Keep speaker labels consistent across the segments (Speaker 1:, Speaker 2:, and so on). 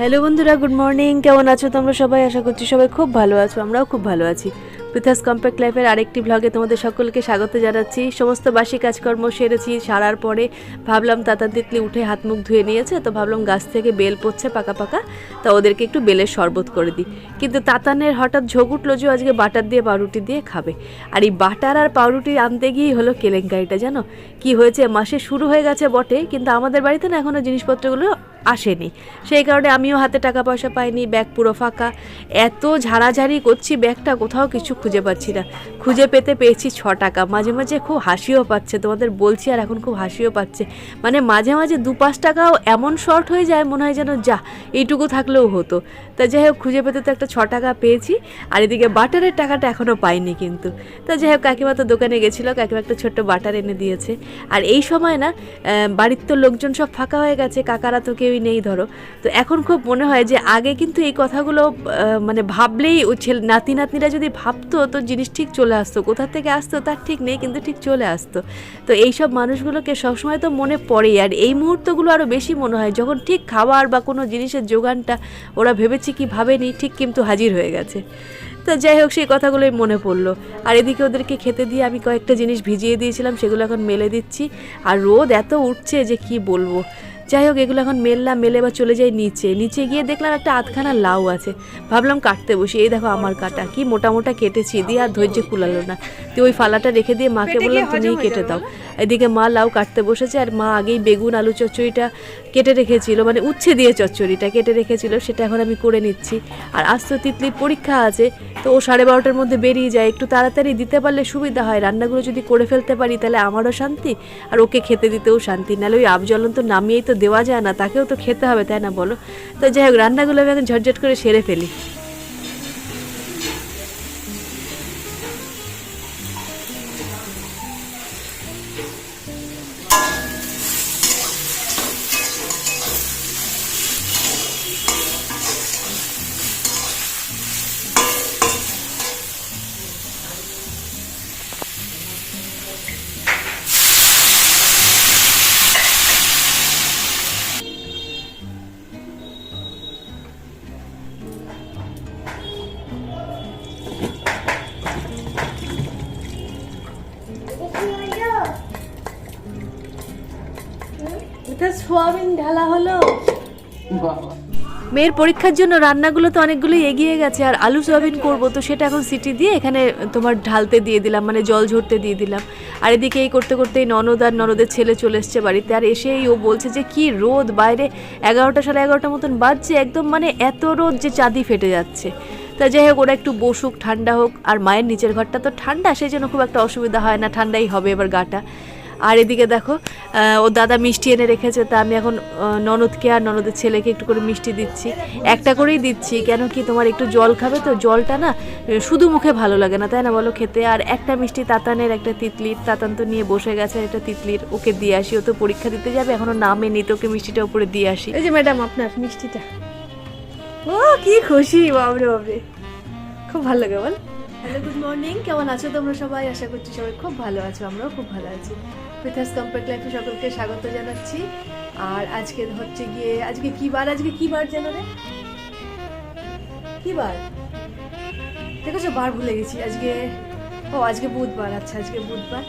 Speaker 1: Hello বন্ধুরা good morning কেমন আছো তোমরা সবাই? আশা করছি সবাই খুব ভালো আছো, আমরাও খুব ভালো আছি। পৃথাস কম্প্যাক্ট লাইফের আরেকটি ব্লগে তোমাদের সকলকে স্বাগত জানাচ্ছি। সমস্ত বাসি কাজকর্ম সেরেছি, সারার পরে ভাবলাম তাতা তিতলি উঠে হাত মুখ ধুয়ে নিয়েছে, তো ভাবলাম গাছ থেকে বেল পড়ছে পাকা পাকা, তা ওদেরকে একটু বেলের শরবত করে দিই। কিন্তু তাতানের হঠাৎ ঝোঁক উঠল যে আজকে বাটার দিয়ে পাউরুটি দিয়ে খাবে। আর এই বাটার আর পাউরুটি আনতে গিয়েই হলো কেলেঙ্কারিটা, জানো? কি হয়েছে? মাসে শুরু হয়ে গেছে বটে, কিন্তু আমাদের বাড়িতে না এখনও জিনিসপত্রগুলো আসেনি। সেই কারণে আমিও হাতে টাকা পয়সা পাইনি, ব্যাগ পুরো ফাঁকা। এত ঝাড়াঝাড়ি করছি, ব্যাগটা কোথাও কিছু খুঁজে পাচ্ছি না। খুঁজে পেতে পেয়েছি ছ টাকা। মাঝে মাঝে খুব হাসিও পাচ্ছে, তোমাদের বলছি আর এখন খুব হাসিও পাচ্ছে। মানে মাঝে মাঝে দু পাঁচ টাকাও এমন শর্ট হয়ে যায়, মনে হয় যেন যা, এইটুকু থাকলেও হতো। তা যাই হোক, খুঁজে পেতে তো একটা ছ টাকা পেয়েছি, আর এদিকে বাটারের টাকাটা এখনও পাইনি কিন্তু। তা যাই হোক, কাকিমা তো দোকানে গেছিল, কাকিমা একটা ছোট্ট বাটার এনে দিয়েছে। আর এই সময় না বাড়ির তো লোকজন সব ফাঁকা হয়ে গেছে, কাকারা তো কেউই নেই, ধরো। তো এখন খুব মনে হয় যে আগে কিন্তু এই কথাগুলো মানে ভাবলেই ও ছেলে, নাতি, নাতনিরা যদি ভাবতো, তো জিনিস ঠিক চলে আসতো। কোথা থেকে আসতো তার ঠিক নেই, কিন্তু ঠিক চলে আসতো। তো এই সব মানুষগুলোকে সবসময় তো মনে পড়েই। আর এই মুহূর্তগুলো আরও বেশি মনে হয়, যখন ঠিক খাবার বা কোনো জিনিসের যোগানটা ওরা ভেবেছে কি ভাবেনি, ঠিক কিন্তু হাজির হয়ে গেছে। তো যাই হোক, সেই কথাগুলোই মনে পড়ল। আর এদিকে ওদেরকে খেতে দিয়ে আমি কয়েকটা জিনিস ভিজিয়ে দিয়েছিলাম, সেগুলো এখন মেলে দিচ্ছি। আর রোদ এত উঠছে যে কি বলব। যাই হোক এগুলো এখন মেললাম মেলে বা চলে যাই নিচে। নিচে গিয়ে দেখলাম একটা আধখানা লাউ আছে। ভাবলাম কাটতে বসি। এই দেখো আমার কাটা। কি মোটা মোটা কেটেছি। দিয়ে আর ধৈর্য কুলালো না। তো ওই ফালাটা রেখে দিয়ে মাকে বললাম তুমিই কেটে দাও। এদিকে মা লাউ কাটতে বসেছে আর মা আগেই বেগুন আলু চচ্চড়িটা কেটে রেখেছিল। মানে উচ্ছে দিয়ে চচ্চড়িটা কেটে রেখেছিল। সেটা এখন আমি করে নিচ্ছি। আর আজ তো তিতলির পরীক্ষা আছে। তো ও সাড়ে বারোটার মধ্যে বেরিয়ে যায়। একটু তাড়াতাড়ি দিতে পারলে সুবিধা হয়। রান্নাগুলো যদি করে ফেলতে পারি তাহলে আমারও শান্তি। আর ওকে খেতে দিতেও শান্তি। নাহলে ওই আবজলন তো নামিয়েই তো দেওয়া যায় না, তাকেও তো খেতে হবে, তাই না বলো? তো যাই হোক, রান্নাগুলো আমি এখন ঝটঝট করে সেরে ফেলি। এটা সোয়াবিন ঢালা হলো। মেয়ের পরীক্ষার জন্য রান্নাগুলো তো অনেকগুলোই এগিয়ে গেছে আর আলু সোয়াবিন করব তো সেটা এখন সিটি দিয়ে এখানে তোমার ঢালতে দিয়ে দিলাম মানে জল ঝরতে দিয়ে দিলাম। আর এদিকে এই করতে করতেই ননদ আর ননদের ছেলে চলে এসছে বাড়িতে আর এসেই ও বলছে যে কি রোদ বাইরে এগারোটা সাড়ে এগারোটার মতন বাজছে একদম মানে এত রোদ যে চাঁদি ফেটে যাচ্ছে। তা যাই হোক ওরা একটু বসুক ঠান্ডা হোক আর মায়ের নিচের ঘরটা তো ঠান্ডা সেই জন্য খুব একটা অসুবিধা হয় না ঠান্ডাই হবে এবার গাটা আর এদিকে দেখো ও দাদা মিষ্টি এনে রেখেছে তা আমি এখন ননদকে আর ননদের ছেলেকে একটু করে মিষ্টি দিচ্ছি। একটা করেই দিচ্ছি কেন কি তোমার একটু জল খাবে তো? জলটা না শুধু মুখে ভালো লাগে না তাই না বলো খেতে? আর একটা মিষ্টি তাতানের একটা তিতলির তাতান তো নিয়ে বসে গেছে একটা তিতলির ওকে দিয়ে আসি ও তো পরীক্ষা দিতে যাবে এখনও নামে নি তো ওকে মিষ্টিটা উপরে দিয়ে আসি।
Speaker 2: এই যে ম্যাডাম আপনার মিষ্টিটা।
Speaker 1: ও কি খুশি বাবরে বাবরে। খুব ভালো লাগে বল। হ্যালো গুড মর্নিং কেমন আছো তোমরা সবাই? আশা করছি সবাই খুব ভালো আছো আমরাও খুব ভালো আছি। পৃথাস কম্প্যাক্ট লাইফে সকলকে স্বাগত জানাচ্ছি। আর আজকে হচ্ছে গিয়ে, আজকে কি বার? আজকে কি বার জানো রে? কি বার? দেখেছ, বার ভুলে গেছি। আজকে, ও, আজকে বুধবার আচ্ছা আজকে বুধবার।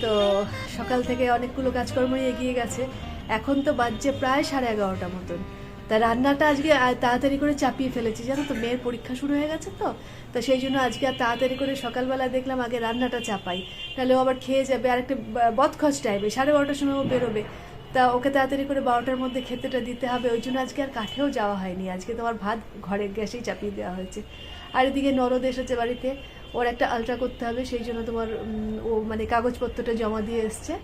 Speaker 1: তো সকাল থেকে অনেকগুলো কাজকর্মই এগিয়ে গেছে। এখন তো বাজছে প্রায় সাড়ে এগারোটা মতন। তা রান্নাটা আজকে তাড়াতাড়ি করে চাপিয়ে ফেলেছি। জানো তো, মেয়ের পরীক্ষা শুরু হয়ে গেছে তো, তা সেই জন্য আজকে আর তাড়াতাড়ি করে সকালবেলা দেখলাম আগে রান্নাটা চাপাই। তাহলে ও আবার খেয়ে যাবে, আর একটা বদখস টাইপে সাড়ে বারোটার সময় ও বেরোবে। তা ওকে তাড়াতাড়ি করে বারোটার মধ্যে খেতেটা দিতে হবে, ওই জন্য আজকে আর কাঠেও যাওয়া হয়নি। আজকে তোমার ভাত ঘরের গ্যাসেই চাপিয়ে দেওয়া হয়েছে। আর এদিকে নরদ এসেছে বাড়িতে, ওর একটা আলট্রা করতে হবে, সেই জন্য তোমার ও মানে কাগজপত্রটা জমা দিয়ে এসছে।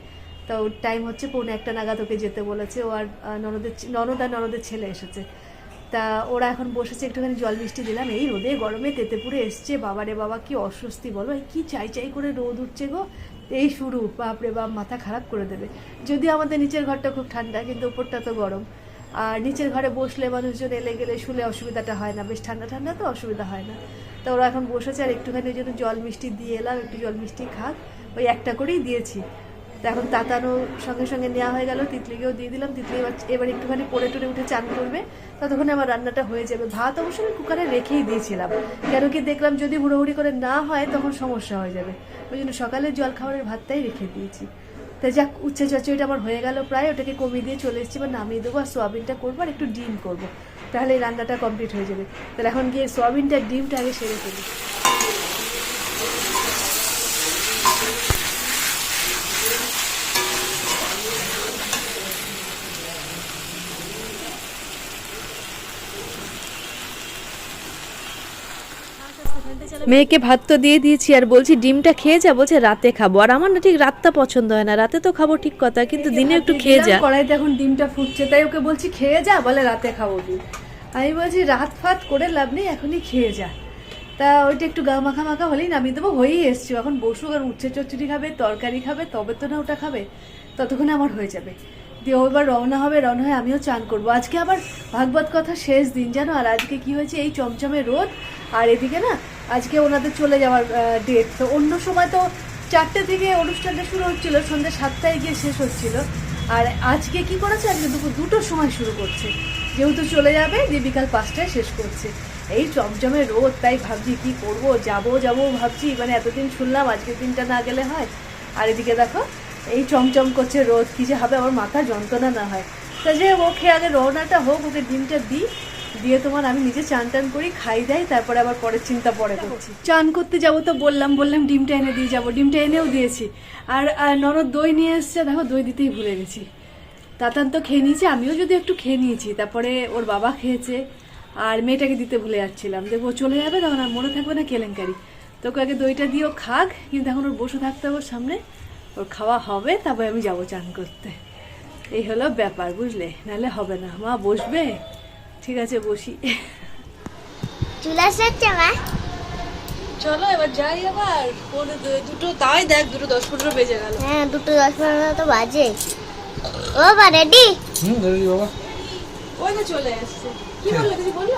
Speaker 1: তা ওর টাইম হচ্ছে পৌনে একটা নাগাদ ওকে যেতে বলেছে। ও আর ননদের ননদ আর ননদের ছেলে এসেছে। তা ওরা এখন বসেছে, একটুখানি জল মিষ্টি দিলাম। এই রোদে গরমে তেতে পুরে এসছে। বাবারে বাবা, কি অস্বস্তি বলো। এই কি চাই চাই করে রোদ উঠছে গো। এই শুরু, বাপরে বাপ, মাথা খারাপ করে দেবে। যদিও আমাদের নিচের ঘরটা খুব ঠান্ডা, কিন্তু উপরটা তো গরম। আর নিচের ঘরে বসলে মানুষজন এলে গেলে শুলে অসুবিধাটা হয় না। বেশ ঠান্ডা ঠান্ডা তো অসুবিধা হয় না। তো ওরা এখন বসেছে আর একটুখানি ওই জন্য জল মিষ্টি দিয়ে এলাম, একটু জল মিষ্টি খাক। ওই একটা করেই দিয়েছি।
Speaker 3: তা এখন তাতানো সঙ্গে সঙ্গে নেওয়া হয়ে গেল, তিতলিকেও দিয়ে দিলাম, তিতলি এবার একটুখানি পরে টরে উঠে চান করবে, ততক্ষণে আমার রান্নাটা হয়ে যাবে। ভাত অবশ্য আমি কুকারে রেখেই দিয়েছিলাম কেন কি দেখলাম যদি হুড়োহুড়ি করে না হয় তখন সমস্যা হয়ে যাবে। ওই জন্য সকালে জল খাবারের ভাতটাই রেখে দিয়েছি। তা যাক, উচ্ছে চচ্চড়িটা আমার হয়ে গেল প্রায়, ওটাকে কমিয়ে দিয়ে চলে এসেছি, এবার নামিয়ে দেবো আর সোয়াবিনটা করব আর একটু ডিম করব। তাহলে এই রান্নাটা কমপ্লিট হয়ে যাবে। তাহলে এখন গিয়ে সোয়াবিনটা ডিমটা আগে সেরে ফেলি। মেয়েকে ভাত তো দিয়ে দিয়েছি আর বলছি ডিমটা খেয়ে যা বলছে রাতে খাব। আর আমার না ঠিক রাতটা পছন্দ হয় না রাতে তো খাব ঠিক কথা কিন্তু দিনে একটু খেয়ে যা। কড়াইতে এখন ডিমটা ফুটছে তাই ওকে বলছি খেয়ে যা বলে রাতে খাব ডিম। আমি বলছি রাত ফাত করে লাভ নেই এখনই খেয়ে যা। তা ওইটা একটু গা মাখা মাখা হলেই নামিয়ে দেবো হয়েই এসছি। এখন বসুক আর উচ্ছে চচ্চড়ি খাবে তরকারি খাবে তবে তো না ওটা খাবে ততক্ষণে আমার হয়ে যাবে। দিয়ে এবার রওনা হবে রওনা হয়ে আমিও চান করব। আজকে আবার ভাগবত কথা শেষ দিন জানো আর আজকে কি হয়েছে? এই চমচমে রোদ আর এদিকে না আজকে ওনাদের চলে যাওয়ার ডেট তো অন্য সময় তো চারটে থেকে অনুষ্ঠানটা শুরু হচ্ছিল, সন্ধ্যে সাতটায় গিয়ে শেষ হচ্ছিল। আর আজকে কি করেছে? আজকে দুপুর দুটোর সময় শুরু করছে। যেহেতু চলে যাবে দিয়ে বিকাল পাঁচটায় শেষ করছে। এই চমচমে রোদ, তাই ভাবছি কি করব, যাব যাব ভাবছি মানে এতদিন শুনলাম আজকের দিনটা না গেলে হয়। আর এদিকে দেখো, এই চমচম করছে রোদ, কি যে হবে, আমার মাথা যন্ত্রণা না হয়। তা যে ওকে আগে রওনাটা হোক, ওকে ডিমটা দিই। দিয়ে তোমার আমি নিজে চান টান করি, খাই দেয়, তারপরে আবার পরের চিন্তা পরে করছি। চান করতে যাব তো বললাম বললাম ডিমটা এনে দিয়ে যাব, ডিমটা এনেও দিয়েছি। আর ননদ দই নিয়ে এসছে, দেখো দই দিতেই ভুলে গেছি। তাতান তো খেয়ে নিয়েছে, আমিও যদি একটু খেয়ে নিয়েছি, তারপরে ওর বাবা খেয়েছে, আর মেয়েটাকে দিতে ভুলে যাচ্ছিলাম। দেখব চলে যাবে, তখন আর মনে থাকবে না কেলেঙ্কারি। তোকে আগে দইটা দিয়েও খাক, কিন্তু এখন ওর বসে থাকতে হবে ওর সামনে। ওর খাওয়া হবে, তারপরে আমি যাব চান করতে। এই হলো ব্যাপার, বুঝলে? নাহলে হবে না। মা বসবে? ঠিক আছে বসি।
Speaker 2: চুলা আসছে মা?
Speaker 3: চলো এবার যাই আবার। দুটো তাই দেখ দুটো দশ পনেরো বেজে গেল।
Speaker 2: হ্যাঁ দুটো দশ পনেরো তো বাজে। ও বা রেডি
Speaker 4: হুম রেডি বাবা।
Speaker 3: ওই তো চলে এসছে কি বলল কিছু বলল।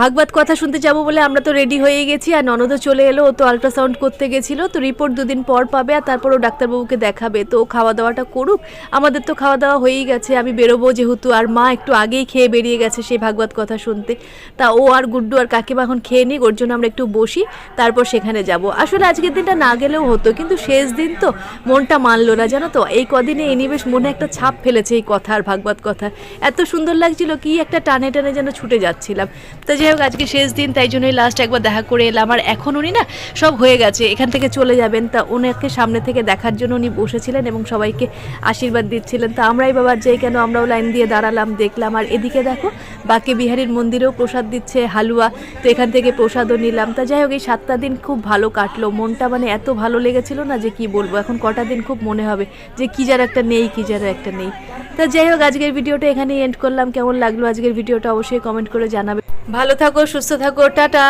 Speaker 3: ভাগবত কথা শুনতে যাব বলে আমরা তো রেডি হয়ে গেছি আর ননদও চলে এলো ও তো আল্ট্রাসাউন্ড করতে গেছিল তো রিপোর্ট দুদিন পর পাবে আর তারপর ও ডাক্তারবাবুকে দেখাবে। তো খাওয়া দাওয়াটা করুক আমাদের তো খাওয়া দাওয়া হয়েই গেছে আমি বেরোবো যেহেতু আর মা একটু আগেই খেয়ে বেরিয়ে গেছে সেই ভাগবত কথা শুনতে। তা ও আর গুড্ডু আর কাকিমা এখন খেয়ে নিক ওর জন্য আমরা একটু বসি তারপর সেখানে যাব। আসলে আজকের দিনটা না গেলেও হতো কিন্তু শেষ দিন তো মনটা মানলো না জানো তো? এই কদিনে এই নিবেশ মনে একটা ছাপ ফেলেছে এই কথা আর ভাগবত কথা। এত সুন্দর লাগছিল কি একটা টানে টানে যেন ছুটে যাচ্ছিলাম। তো যাই হোক, আজকে শেষ দিন, তাই জন্যই লাস্ট একবার দেখা করে এলাম। আর এখন উনি না, সব হয়ে গেছে। এখান থেকে চলে যাবেন। তা ওনাকে সামনে থেকে দেখার জন্য উনি বসেছিলেন এবং সবাইকে আশীর্বাদ দিচ্ছিলেন। তা আমরাই বাবার যাই, কেন আমরাও লাইন দিয়ে দাঁড়ালাম, দেখলাম। আর এদিকে দেখো, বাকি বিহারীর মন্দিরেও প্রসাদ দিচ্ছে হালুয়া। তো এখান থেকে প্রসাদও নিলাম। তা যাই হোক, এই সাতটা দিন খুব ভালো কাটলো। মনটা মানে এত ভালো লেগেছিল না যে কি বলব? এখন কটা দিন খুব মনে হবে যে কি যার একটা নেই, কি যার একটা নেই। তা যাই হোক, আজকের ভিডিওটা এখানেই এন্ড করলাম। কেমন লাগল আজকের ভিডিওটা? অবশ্যই কমেন্ট করে জানাবে। ভালো থাকো সুস্থ থাকো টাটা।